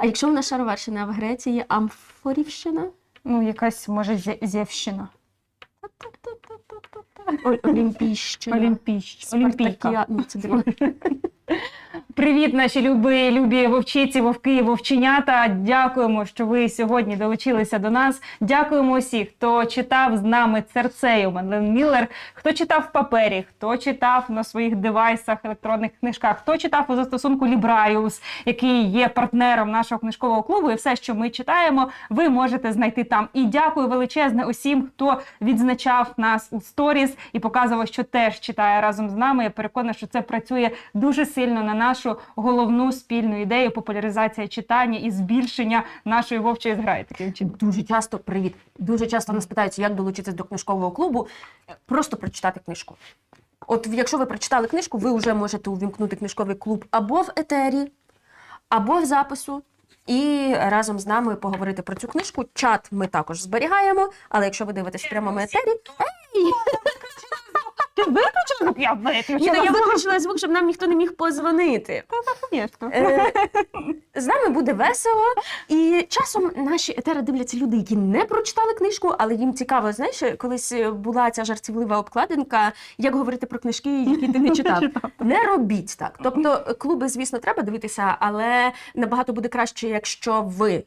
А якщо в нас шароварщина в Греції, є Амфорівщина? Ну, якась, може, Зє- Зєвщина. О- Олімпійщина. Олімпійщ. Олімпійка. Ну, це друге. Привіт, наші любі, любі вовчиці, вовки, вовченята. Дякуємо, що ви сьогодні долучилися до нас. Дякуємо усіх, хто читав з нами церцею Менлен Міллер, хто читав в папері, хто читав на своїх девайсах, електронних книжках, хто читав у застосунку Librarius, який є партнером нашого книжкового клубу. І все, що ми читаємо, ви можете знайти там. І дякую величезне усім, хто відзначав нас у сторіс і показував, що теж читає разом з нами. Я переконана, що це працює дуже сильно на нашу головну спільну ідею популяризація читання і збільшення нашої вовчої зграї. Таким чином. Дуже часто привіт. Дуже часто нас питаються, як долучитися до книжкового клубу. Просто прочитати книжку. От якщо ви прочитали книжку, ви вже можете увімкнути книжковий клуб або в етері, або в запису. І разом з нами поговорити про цю книжку. Чат ми також зберігаємо, але якщо ви дивитесь в прямому етері, Ти виключила звук? Я ні, ну, виключила. я звук. виключила звук, щоб нам ніхто не міг позвонити. Звісно. Е, З нами буде весело, і часом наші етери дивляться люди, які не прочитали книжку, але їм цікаво. Знаєш, колись була ця жартівлива обкладинка, як говорити про книжки, які ти не читав. Не робіть так. Тобто, клуби, звісно, треба дивитися, але набагато буде краще, якщо ви.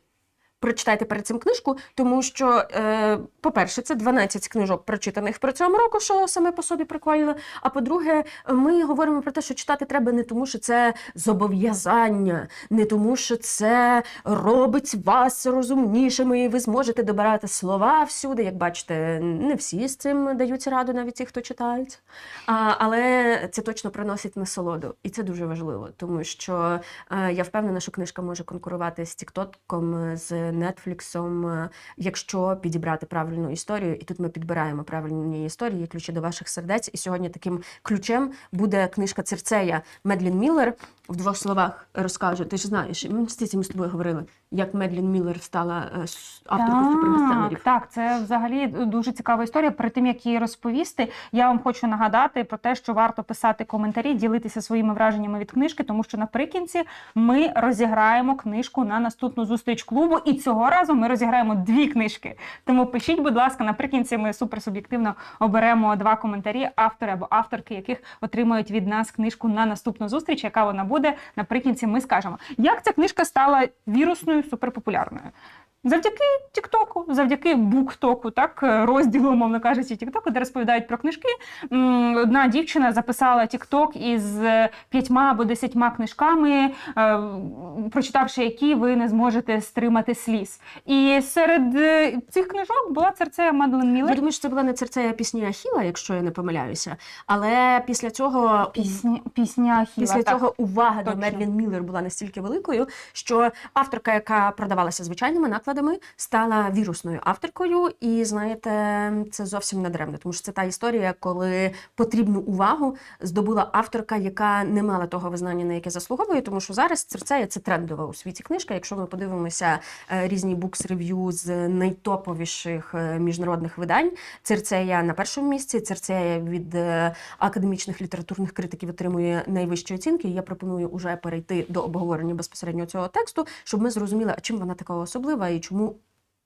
Прочитайте перед цим книжку, тому що, е, по-перше, це 12 книжок, прочитаних про цьому року, що саме по собі прикольно. А по-друге, ми говоримо про те, що читати треба не тому, що це зобов'язання, не тому, що це робить вас розумнішими, і ви зможете добирати слова всюди. Як бачите, не всі з цим дають раду, навіть ті, хто читають. А, але це точно приносить насолоду, і це дуже важливо, тому що е, я впевнена, що книжка може конкурувати з Тіктоком, з Нетфліксом, е, якщо підібрати правильну історію. І тут ми підбираємо правильні історії, ключі до ваших сердець. І сьогодні таким ключем буде книжка Церцея Медлін Міллер. В двох словах розкажу. Ти ж знаєш, ми з цим з тобою говорили, як Медлін Міллер стала е, авторкою Так, супербестселерів. так, це взагалі дуже цікава історія. Перед тим як її розповісти, я вам хочу нагадати про те, що варто писати коментарі, ділитися своїми враженнями від книжки, тому що наприкінці ми розіграємо книжку на наступну зустріч клубу, і цього разу ми розіграємо дві книжки. Тому пишіть, будь ласка, наприкінці ми суперсуб'єктивно оберемо два коментарі, автори або авторки, яких отримають від нас книжку на наступну зустріч. Яка вона буде наприкінці? Ми скажемо, як ця книжка стала вірусною, суперпопулярною. Завдяки Тіктоку, завдяки буктоку, так е, розділу, мовно кажучи, Тіктоку, де розповідають про книжки. Одна дівчина записала Тікток із е, п'ятьма або десятьма книжками, е, прочитавши які ви не зможете стримати сліз. І серед цих книжок була церцея Мадлен Я думаю, що це була не Церцея пісні Ахіла, якщо я не помиляюся. Але після цього Пісня, пісня Ахіла. Після так. цього увага до точно. Медлін Міллер була настільки великою, що авторка, яка продавалася звичайними накладами, стала вірусною авторкою. І знаєте, це зовсім не даремно, тому що це та історія, коли потрібну увагу здобула авторка, яка не мала того визнання, на яке заслуговує, тому що зараз Церцея це трендова у світі книжка. Якщо ми подивимося е, різні букс-рев'ю з найтоповіших е, міжнародних видань, Церцея на першому місці. Церцея від е, академічних літературних критиків отримує найвищі оцінки. Я пропоную уже перейти до обговорення безпосередньо цього тексту, щоб ми зрозуміли, чим вона така особлива і чому.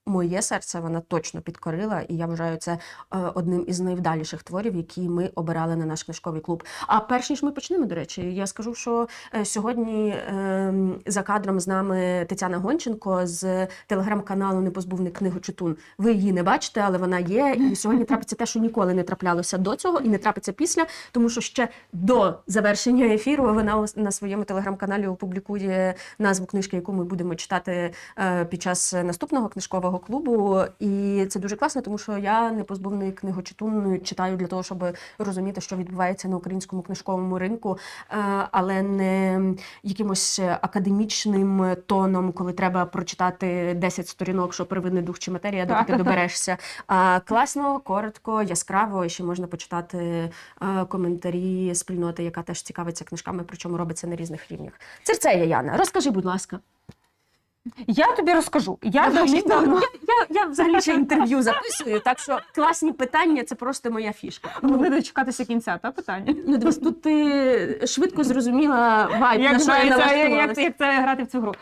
Моє серце вона точно підкорила, і я вважаю це е, одним із найвдаліших творів, які ми обирали на наш книжковий клуб. А перш ніж ми почнемо, до речі, я скажу, що е, сьогодні е, за кадром з нами Тетяна Гонченко з телеграм-каналу Непозбувний книгочитун. Ви її не бачите, але вона є. І сьогодні трапиться те, що ніколи не траплялося до цього, і не трапиться після, тому що ще до завершення ефіру вона на своєму телеграм-каналі опублікує назву книжки, яку ми будемо читати е, під час наступного книжкового клубу. І це дуже класно, тому що я непозбувний книгочитун читаю для того, щоб розуміти, що відбувається на українському книжковому ринку, е, але не якимось академічним тоном, коли треба прочитати 10 сторінок, що первинний дух чи матерія, доки ти доберешся. А класно, коротко, яскраво. І ще можна почитати е, коментарі спільноти, яка теж цікавиться книжками, причому робиться на різних рівнях. Церцея Яна, розкажи, будь ласка. Я тобі розкажу. Я Давай, давним-давно я, я, я взагалі ще інтерв'ю записую, так що класні питання це просто моя фішка. могли дочекатися кінця, та питання. Ну, дивись, тут ти швидко зрозуміла вайб, на що я це, як, як це грати в цю гру?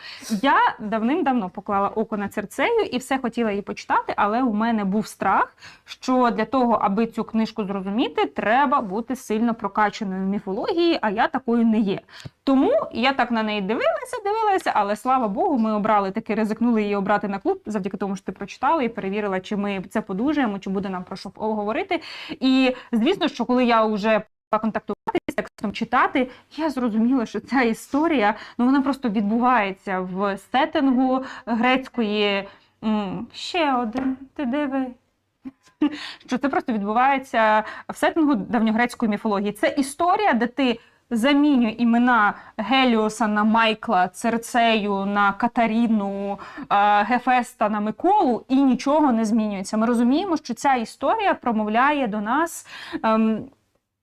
Я давним-давно поклала око на церцею і все хотіла її почитати, але у мене був страх, що для того, аби цю книжку зрозуміти, треба бути сильно прокачаною в міфології, а я такою не є. Тому я так на неї дивилася, дивилася, але слава Богу, ми обрали таки ризикнули її обрати на клуб, завдяки тому, що ти прочитала і перевірила, чи ми це подужаємо, чи буде нам про що поговорити. І звісно, що коли я вже контактувати з текстом читати, я зрозуміла, що ця історія ну вона просто відбувається в сеттингу грецької. Ще один, ти диви. Що це просто відбувається в сеттингу давньогрецької міфології. Це історія, де ти замінює імена Геліоса на Майкла, Церцею на Катаріну, е, Гефеста на Миколу, і нічого не змінюється. Ми розуміємо, що ця історія промовляє до нас. Ем,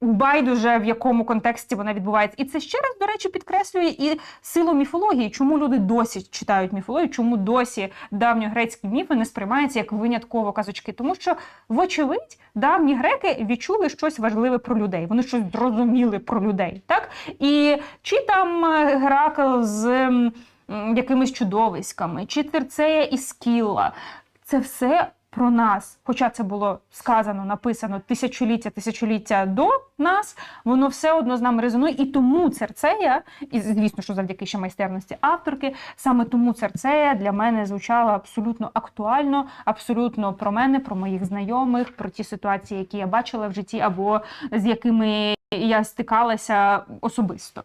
Байдуже в якому контексті вона відбувається, і це ще раз, до речі, підкреслює і силу міфології. Чому люди досі читають міфологію, чому досі давньогрецькі міфи не сприймаються як винятково казочки? Тому що, вочевидь, давні греки відчули щось важливе про людей. Вони щось зрозуміли про людей. Так і чи там е, Геракл з якимись чудовиськами, чи Церцея і Скілла, це все про нас. Хоча це було сказано, написано тисячоліття, тисячоліття до нас, воно все одно з нами резонує. І тому Церцея, і звісно, що завдяки ще майстерності авторки, саме тому Церцея для мене звучала абсолютно актуально, абсолютно про мене, про моїх знайомих, про ті ситуації, які я бачила в житті, або з якими я стикалася особисто.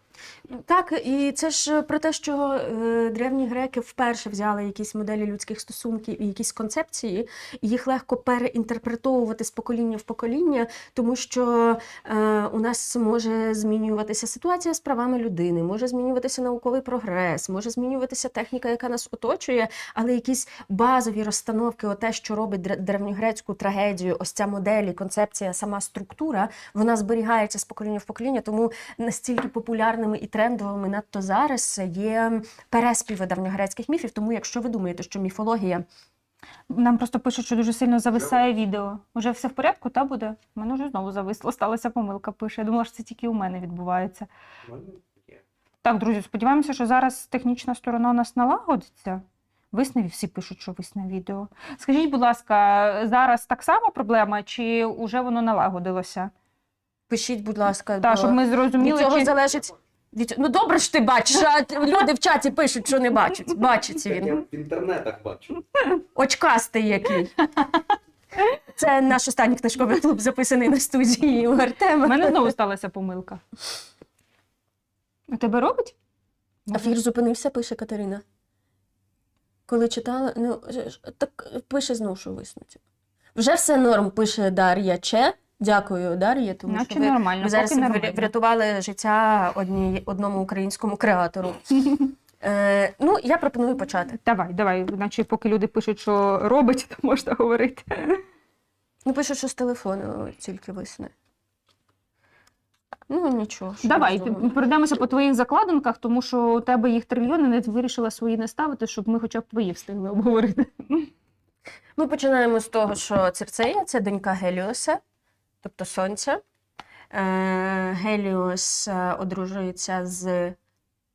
Так, і це ж про те, що е, древні греки вперше взяли якісь моделі людських стосунків і якісь концепції, і їх легко переінтерпретовувати з покоління в покоління, тому що е, у нас може змінюватися ситуація з правами людини, може змінюватися науковий прогрес, може змінюватися техніка, яка нас оточує, але якісь базові розстановки, оте, що робить древньогрецьку трагедію, ось ця модель, і концепція, сама структура, вона зберігається з покоління в покоління, тому настільки популярними і трендовими надто зараз є переспіви давньогрецьких міфів. Тому, якщо ви думаєте, що міфологія Нам просто пишуть, що дуже сильно зависає відео. Уже все в порядку, та буде? У мене вже знову зависло, сталася помилка. Пише. Я думала, що це тільки у мене відбувається. Так, друзі, сподіваємося, що зараз технічна сторона у нас налагодиться. Виснаві всі пишуть, що висне відео. Скажіть, будь ласка, зараз так само проблема, чи вже воно налагодилося? пишіть, будь ласка, Так, щоб ми від зрозуміли, цього чи... залежить. Від... Ну добре ж ти бачиш, а люди в чаті пишуть, що не бачать. Бачиться Я він. в інтернетах бачу. Очкастий який. Це наш останній книжковий клуб, записаний на студії у Артема. У мене знову сталася помилка. У тебе робить? Ефір зупинився, пише Катерина. Коли читала, ну ж- ж- так пише знову, що виснуті. Вже все норм, пише Дар'я Че. Дякую, Дар'я, тому Наче що ви, нормально. ви зараз робить. врятували життя одній, одному українському креатору. Е, ну, я пропоную почати. Давай, давай, наче поки люди пишуть, що робить, то можна говорити. Ну, пишуть, що з телефону тільки висне. Ну, нічого. що Давай, зробимо. перейдемося по твоїх закладинках, тому що у тебе їх трильйони, не вирішила свої не ставити, щоб ми хоча б твої встигли обговорити. Ми починаємо з того, що Церцея це донька Геліоса, тобто сонце. Е, Геліос е, одружується з,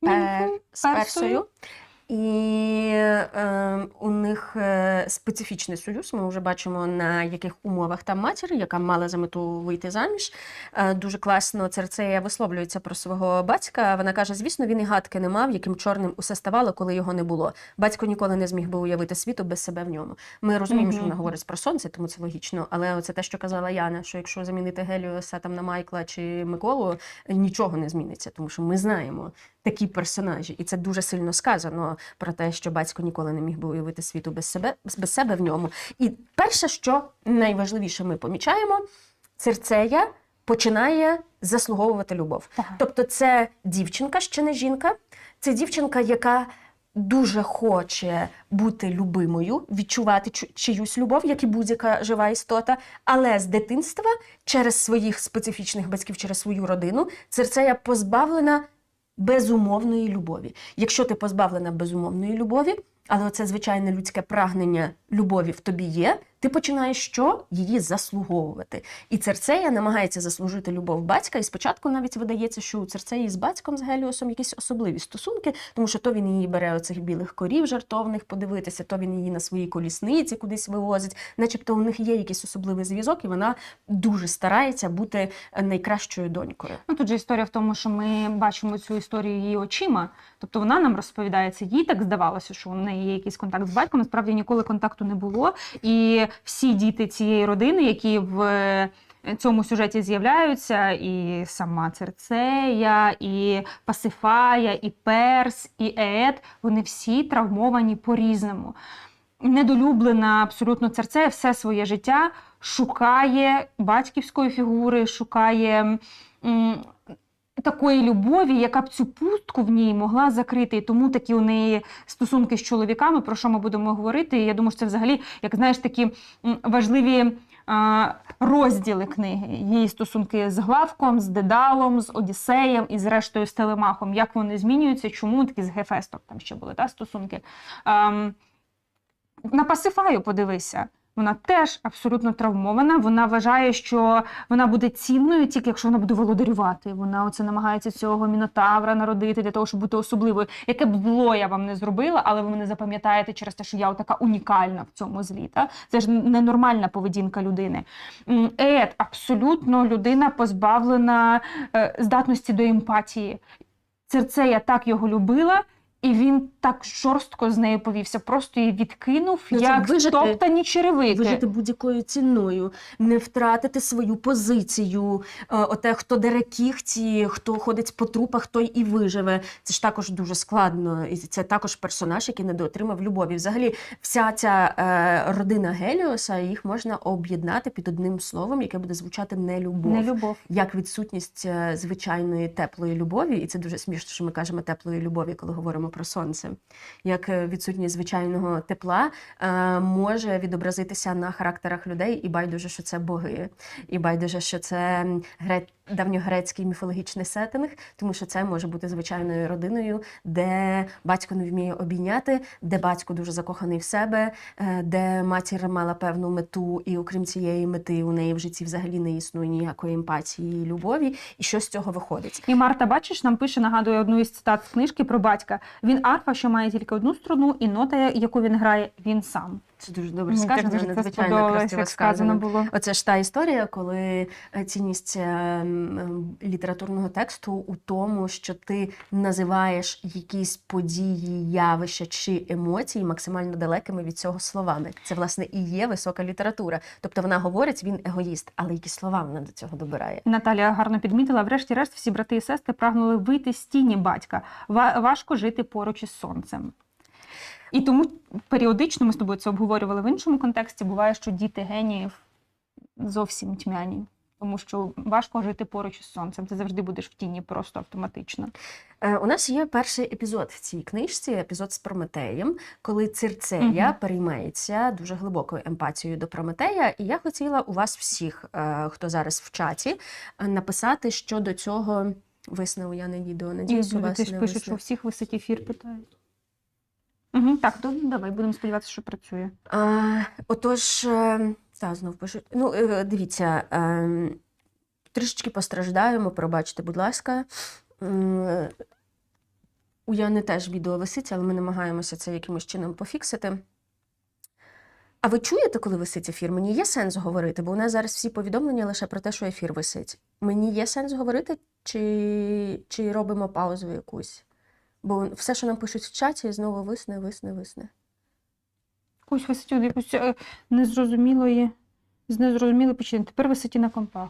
пер, з Персою. І е, у них е, специфічний союз. Ми вже бачимо, на яких умовах там матір, яка мала за мету вийти заміж. Е, дуже класно Церцея висловлюється про свого батька. Вона каже: звісно, він і гадки не мав, яким чорним усе ставало, коли його не було. Батько ніколи не зміг би уявити світу без себе в ньому. Ми розуміємо, що вона говорить про сонце, тому це логічно. Але це те, що казала Яна, що якщо замінити Геліоса там на Майкла чи Миколу, нічого не зміниться, тому що ми знаємо такі персонажі, і це дуже сильно сказано про те, що батько ніколи не міг би уявити світу без себе, без себе в ньому. І перше, що найважливіше ми помічаємо, Церцея починає заслуговувати любов. Так. Тобто, це дівчинка, ще не жінка, це дівчинка, яка дуже хоче бути любимою, відчувати чу- чиюсь любов, як і будь-яка жива істота. Але з дитинства через своїх специфічних батьків, через свою родину, Церцея позбавлена безумовної любові. Якщо ти позбавлена безумовної любові, але оце звичайне людське прагнення любові в тобі є, ти починаєш що? Її заслуговувати. І Церцея намагається заслужити любов батька, і спочатку навіть видається, що у Церцеї з батьком з Геліосом якісь особливі стосунки, тому що то він її бере оцих білих корів жартовних подивитися, то він її на своїй колісниці кудись вивозить. Начебто у них є якийсь особливий зв'язок, і вона дуже старається бути найкращою донькою. Ну тут же історія в тому, що ми бачимо цю історію її очима. Тобто вона нам розповідається, їй так здавалося, що у неї є якийсь контакт з батьком. Насправді ніколи контакту не було. І всі діти цієї родини, які в е, цьому сюжеті з'являються, і сама Церцея, і Пасифая, і Перс, і Ед, вони всі травмовані по-різному. Недолюблена абсолютно Церцея все своє життя шукає батьківської фігури, шукає. Такої любові, яка б цю пустку в ній могла закрити, і тому такі у неї стосунки з чоловіками, про що ми будемо говорити. І я думаю, що це взагалі, як знаєш, такі важливі розділи книги. Її стосунки з Главком, з Дедалом, з Одіссеєм і з рештою з Телемахом. Як вони змінюються, чому такі з Гефестом там ще були та, стосунки. Ам, на Пасифаю подивися. Вона теж абсолютно травмована. Вона вважає, що вона буде цінною тільки якщо вона буде володарювати. Вона оце намагається цього мінотавра народити для того, щоб бути особливою. Яке б зло я вам не зробила, але ви мене запам'ятаєте через те, що я така унікальна в цьому злі. Та? Це ж ненормальна поведінка людини. Ед абсолютно людина позбавлена е, здатності до емпатії. Церцея так його любила. І він так жорстко з нею повівся, просто її відкинув, Ну, як вижити- топтані черевики. Вижити будь-якою ціною, не втратити свою позицію. Е, Оте, хто дере кіхті, хто ходить по трупах, той і виживе. Це ж також дуже складно. І це також персонаж, який недоотримав любові. Взагалі, вся ця е, родина Геліоса, їх можна об'єднати під одним словом, яке буде звучати нелюбов. Не любов. Як відсутність е, звичайної теплої любові, і це дуже смішно, що ми кажемо теплої любові, коли говоримо про сонце. Як е, відсутність звичайного тепла е, може відобразитися на характерах людей, і байдуже, що це боги, і байдуже, що це гре... давньогрецький міфологічний сеттинг, тому що це може бути звичайною родиною, де батько не вміє обійняти, де батько дуже закоханий в себе, е, де матір мала певну мету, і окрім цієї мети у неї в житті взагалі не існує ніякої емпатії любові. І що з цього виходить? І Марта, бачиш, нам пише, нагадує одну із цитат з книжки про батька. Він арфа, що має тільки одну струну, і нота, яку він грає, він сам. Це дуже добре Мені сказано, дуже надзвичайно красиво як сказано було. Оце ж та історія, коли е, цінність е, м, літературного тексту у тому, що ти називаєш якісь події, явища чи емоції максимально далекими від цього словами. Це власне і є висока література. Тобто вона говорить, він егоїст, але які слова вона до цього добирає. Наталія гарно підмітила, врешті-решт всі брати і сестри прагнули вийти з тіні батька. Ва- Важко жити поруч із сонцем. І тому періодично ми з тобою це обговорювали в іншому контексті. Буває, що діти геніїв зовсім тьмяні, тому що важко жити поруч із сонцем. Ти завжди будеш в тіні просто автоматично. Е, У нас є перший епізод в цій книжці, епізод з Прометеєм, коли Цирцея Мгм. переймається дуже глибокою емпатією до Прометея. І я хотіла у вас всіх, е, хто зараз в чаті, е, написати щодо цього виснову. Я не відео. Надіюсь, у вас не пишуть, що всіх висить ефір, питають. Угу, так, то давай будемо сподіватися, що працює. А, отож, е, та, знов пишуть. Ну, е, дивіться, е, трішечки постраждаємо, пробачте, будь ласка. У Яни теж відео висить, але ми намагаємося це якимось чином пофіксити. А ви чуєте, коли висить ефір? Мені є сенс говорити, бо у нас зараз всі повідомлення лише про те, що ефір висить. Мені є сенс говорити, чи, чи робимо паузу якусь? Бо все, що нам пишуть в чаті, знову висне, висне, висне. Якусь висить от якусь е, незрозумілої, з незрозумілої причини. Тепер висить і на компах.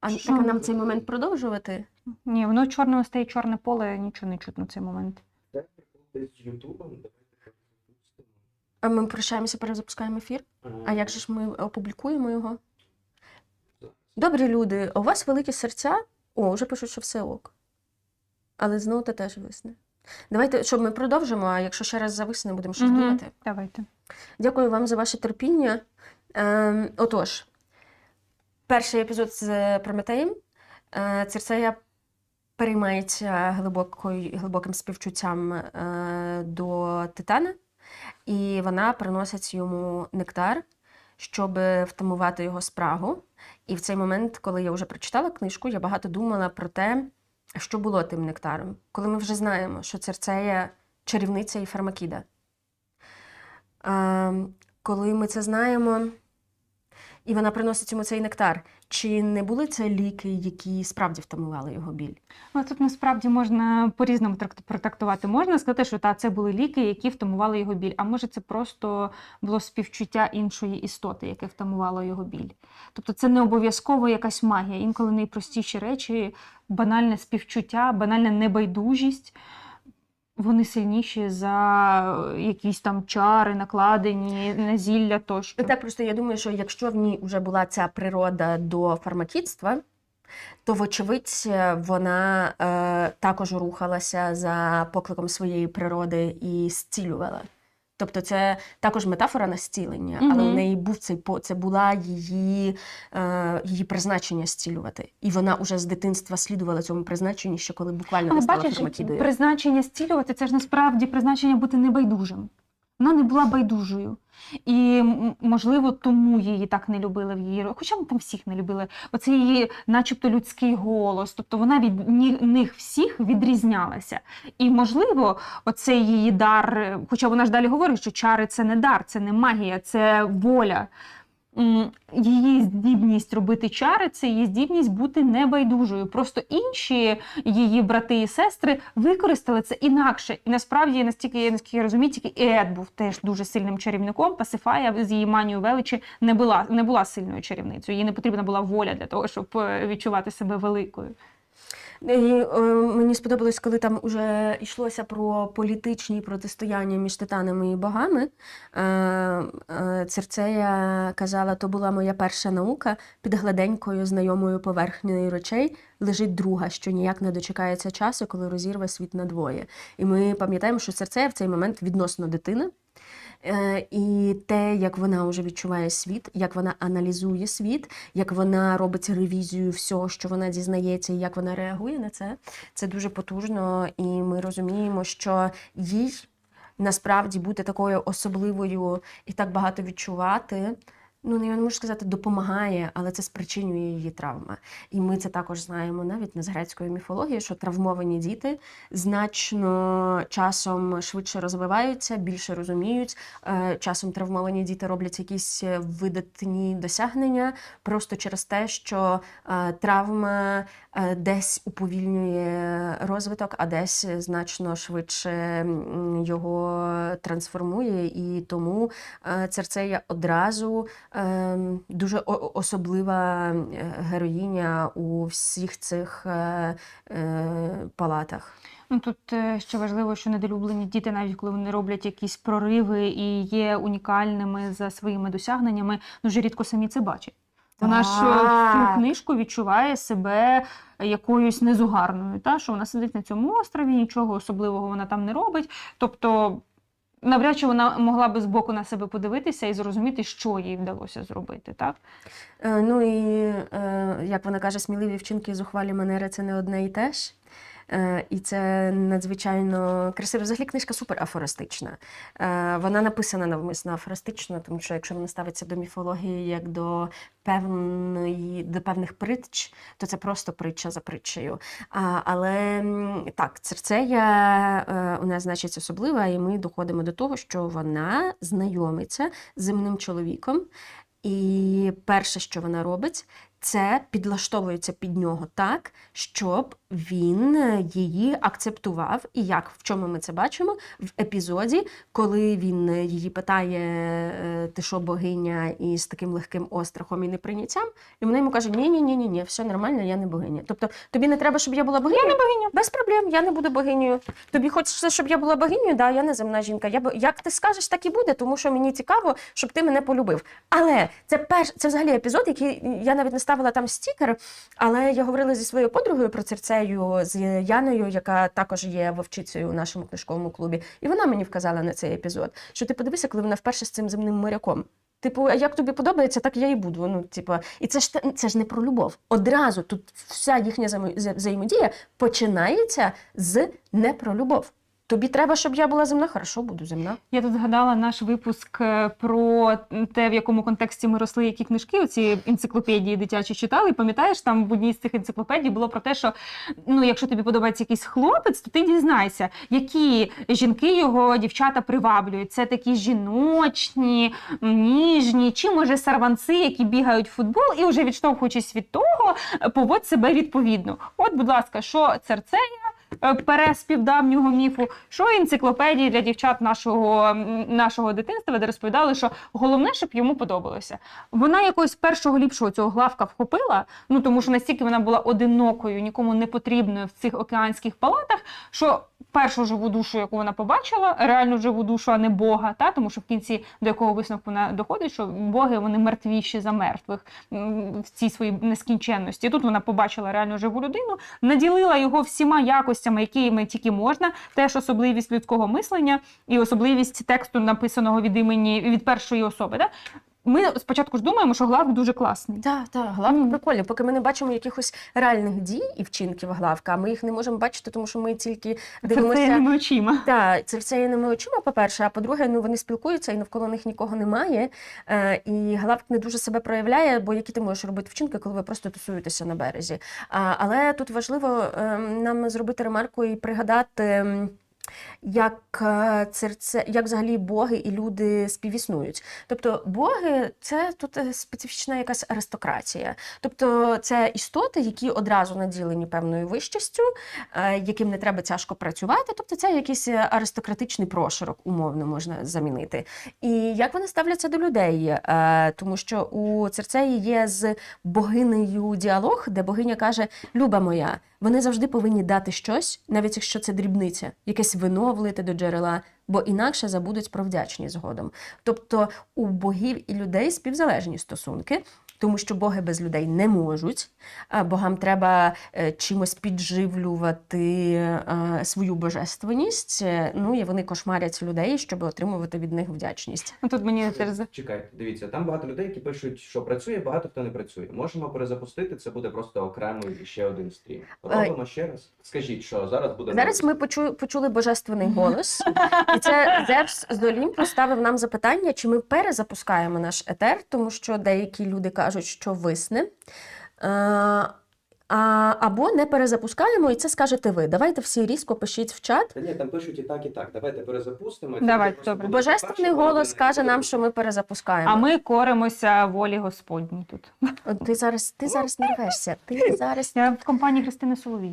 А Що? так нам цей момент продовжувати? Ні, воно чорним стає чорне поле, нічого не чутно в цей момент. Це з Ютубом, давайте. А ми прощаємося, перезапускаємо ефір. А як же ж ми опублікуємо його? Добрі люди, у вас великі серця. О, вже пишуть, що все ок. Але знову те теж висне. Давайте, щоб ми продовжимо, а якщо ще раз зависне, будемо щось думати. Давайте. Дякую вам за ваше терпіння. Ем, отож, перший епізод з Прометеєм. Е, Церцея переймається глибокою, глибоким співчуттям е, до Титана, і вона приносить йому нектар, щоб втамувати його спрагу. І в цей момент, коли я вже прочитала книжку, я багато думала про те, що було тим нектаром, коли ми вже знаємо, що Церцея чарівниця і фармакіда. Е, коли ми це знаємо, і вона приносить йому цей нектар, чи не були це ліки, які справді втамували його біль? Ну, тут насправді можна по-різному тракт- протрактувати. Можна сказати, що та, це були ліки, які втамували його біль. А може, це просто було співчуття іншої істоти, яке втамувало його біль. Тобто це не обов'язково якась магія. Інколи найпростіші речі, банальне співчуття, банальна небайдужість. Вони сильніші за якісь там чари, накладені на зілля тощо. Ну, Так, просто я думаю, що якщо в ній вже була ця природа до фармакітства, то, вочевидь, вона е, також рухалася за покликом своєї природи і зцілювала. Тобто це також метафора на зцілення, але Мгм. в неї був цей по це була її, е, її призначення зцілювати. І вона уже з дитинства слідувала цьому призначенню, ще коли буквально Але не стала бачиш, призначення зцілювати це ж насправді призначення бути небайдужим. Вона не була байдужою. І можливо, тому її так не любили в її ро- Хоча там всіх не любили. Оце її, начебто, людський голос. Тобто вона від них всіх відрізнялася. І можливо, оцей її дар, е, хоча вона ж далі говорить, що чари це не дар, це не магія, це воля. Її здібність робити чари це її здібність бути небайдужою. Просто інші її брати і сестри використали це інакше. І насправді, настільки наскільки я розумію, тільки Ед був теж дуже сильним чарівником. Пасифая з її манією величі не була, не була сильною чарівницею. Їй не потрібна була воля для того, щоб е, відчувати себе великою. І, е, мені сподобалось, коли там уже йшлося про політичні протистояння між титанами і богами. Е, е, Церцея казала, то була моя перша наука, під гладенькою знайомою поверхнею речей лежить друга, що ніяк не дочекається часу, коли розірве світ надвоє. І ми пам'ятаємо, що Церцея в цей момент відносно дитини. Е, І те, як вона вже відчуває світ, як вона аналізує світ, як вона робить ревізію всього, що вона дізнається, і як вона реагує на це, це дуже потужно. І ми розуміємо, що їй насправді бути такою особливою і так багато відчувати. Ну, я не можу сказати, допомагає, але це спричинює її травма. І ми це також знаємо навіть не з грецької міфології, що травмовані діти значно часом швидше розвиваються, більше розуміють. Е, Часом травмовані діти роблять якісь е, видатні досягнення просто через те, що е, травма десь уповільнює розвиток, а десь значно швидше його трансформує. І тому Церцея одразу дуже особлива е, героїня у всіх цих е, е, палатах. Ну тут ще важливо, що недолюблені діти, навіть коли вони роблять якісь прориви і є унікальними за своїми досягненнями, дуже рідко самі це бачать. Вона ж цю книжку відчуває себе якоюсь незугарною, та що вона сидить на цьому острові, нічого особливого вона там не робить. Тобто, навряд чи вона могла би збоку на себе подивитися і зрозуміти, що їй вдалося зробити. Так? Е, Ну і е, як вона каже, сміливі вчинки зухвалі манери це не одне і те ж. Е, І це надзвичайно красиво. Взагалі книжка супер афористична. Е, Вона написана навмисно афористично, тому що якщо вона ставиться до міфології як до певної до певних притч, то це просто притча за притчею. Але так, Церцея е, у нас значить особлива, і ми доходимо до того, що вона знайомиться з земним чоловіком. І перше, що вона робить, це підлаштовується під нього так, щоб він е, її акцептував. І як в чому ми це бачимо? В епізоді, коли він е, її питає, е, ти що богиня, і з таким легким острахом і неприйняттям, і вона йому каже: Ні, ні, ні, ні, ні, все нормально, я не богиня. Тобто, тобі не треба, щоб я була богинею? Я не богиня. Без проблем, я не буду богинею. Тобі хочеться, щоб я була богинею? Да, я не земна жінка. Я б- як ти скажеш, так і буде, тому що мені цікаво, щоб ти мене полюбив. Але це перш це взагалі епізод, який я навіть не ставила там стікер, але я говорила зі своєю подругою про Церцею, з Яною, яка також є вовчицею у нашому книжковому клубі. І вона мені вказала на цей епізод, що ти подивися, коли вона вперше з цим земним моряком Типу, а як тобі подобається, так я і буду. Ну, типу, і це ж це ж не про любов. Одразу тут вся їхня взаємодія починається з не про любов. Тобі треба, щоб я була земна, хорошо, буду земна. Я тут згадала наш випуск е, про те, в якому контексті ми росли, які книжки, оці енциклопедії дитячі читали. Пам'ятаєш, там в одній з цих енциклопедій було про те, що ну, якщо тобі подобається якийсь хлопець, то ти дізнайся, які жінки його дівчата приваблюють. Це такі жіночні, ніжні, чи може сарванці, які бігають в футбол, і вже відштовхуючись від того, поводь себе відповідно. От, будь ласка, що Церцея переспів давнього міфу, що енциклопедії для дівчат нашого, нашого дитинства, де розповідали, що головне, щоб йому подобалося. Вона якогось першого ліпшого цього главка вхопила, ну тому що настільки вона була одинокою, нікому не потрібною в цих океанських палатах, що першу живу душу, яку вона побачила, реальну живу душу, а не Бога, та тому що в кінці до якого висновку вона доходить, що боги вони мертвіші за мертвих в цій своїй нескінченності. Тут вона побачила реально живу людину, наділила його всіма якостями, якими тільки можна. Теж особливість людського мислення і особливість тексту, написаного від імені від першої особи. Да? Ми спочатку ж думаємо, що главк дуже класний. Так, так, главка прикольно, поки ми не бачимо якихось реальних дій і вчинків главка, а ми їх не можемо бачити, тому що ми тільки дивимося. Це очима. Так, це все ними очима, по-перше, а по-друге, ну вони спілкуються і навколо них нікого немає. Е, і главк не дуже себе проявляє, бо які ти можеш робити вчинки, коли ви просто тусуєтеся на березі. А, але тут важливо е, нам зробити ремарку і пригадати. Як е, це, це як взагалі боги і люди співіснують? Тобто боги це тут е, специфічна якась аристократія. Тобто це істоти, які одразу наділені певною вищістю, е, яким не треба тяжко працювати. Тобто це якийсь аристократичний прошарок, умовно можна замінити. І як вони ставляться до людей? Тому що у Церцеї є з богинею діалог, де богиня каже: Люба моя, вони завжди повинні дати щось, навіть якщо це дрібниця, якесь вино влити до джерела, бо інакше забудуть про вдячність згодом. Тобто у богів і людей співзалежні стосунки. Тому що боги без людей не можуть, а богам треба е, чимось підживлювати е, свою божественність. е, Ну і вони кошмарять людей, щоб отримувати від них вдячність. Ну, Тут мені теж Чекайте, дивіться, там багато людей, які пишуть, що працює, багато хто не працює. Можемо перезапустити, це буде просто окремий ще один стрім. Робимо ще раз. Скажіть, що зараз буде Зараз ми почу, почули божественний голос, і це Зевс з Олімпу ставив нам запитання, чи ми перезапускаємо наш етер, тому що деякі люди кажуть, що висне. Е, а, або не перезапускаємо, і це скажете ви. Давайте всі різко пишіть в чат. Та ні, там пишуть і так, і так. Давайте перезапустимо. і це Давай, буде просто добре. Божественний голос каже нам, що ми перезапускаємо. А ми коримося волі Господній тут. От Ти зараз, ти зараз не рвешся. Ти зараз Я в компанії Христини Соловій.